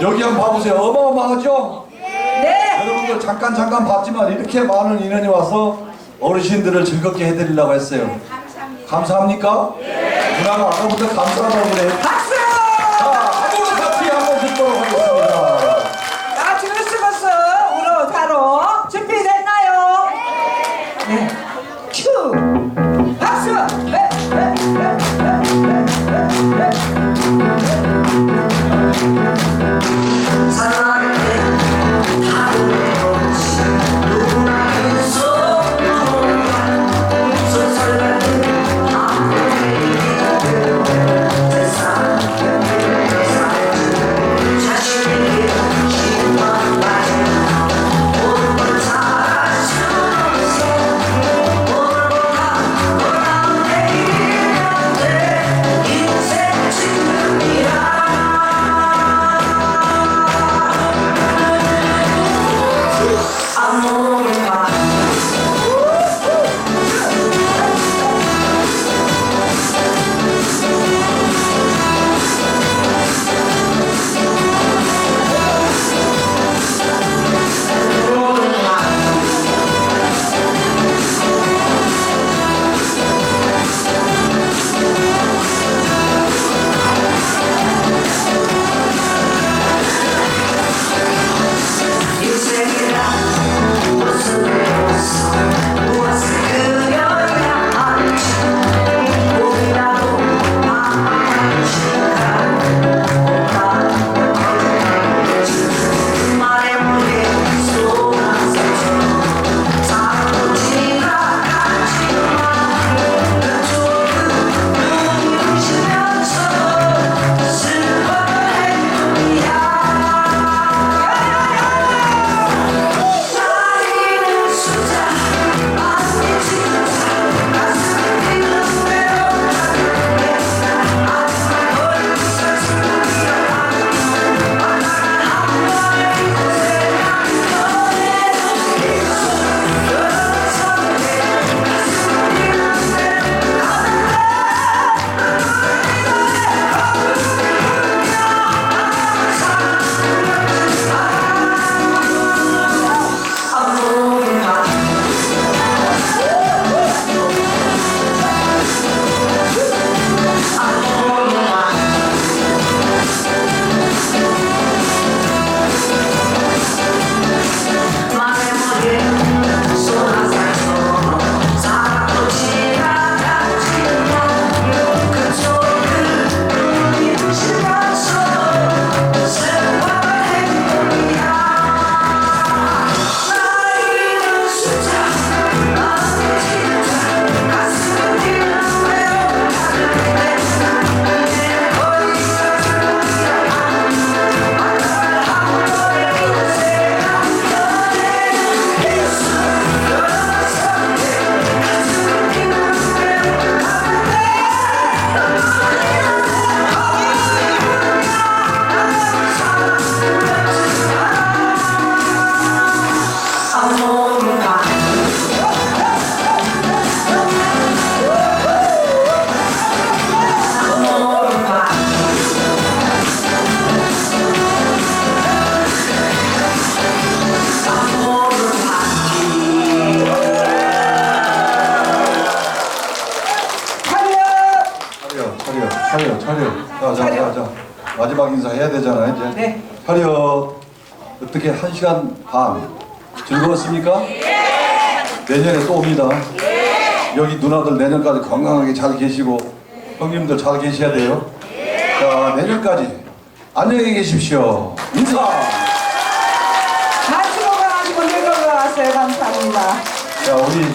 여기 한번 봐보세요. 어마어마하죠? 네. 여러분들 잠깐 잠깐 봤지만 이렇게 많은 인원이 와서 어르신들을 즐겁게 해드리려고 했어요. 감사합니까? 누나가 아까부터 감사하다고 그래. 박 마지막 인사 해야 되잖아요, 이제. 네. 차려. 어떻게 한 시간 반 즐거웠습니까? 내년에 또 옵니다. 여기 누나들 내년까지 건강하게 잘 계시고 형님들 잘 계셔야 돼요. 자, 내년까지 안녕히 계십시오. 인사. 같이 건강하시고 늙어가세요. 감사합니다. 자, 우리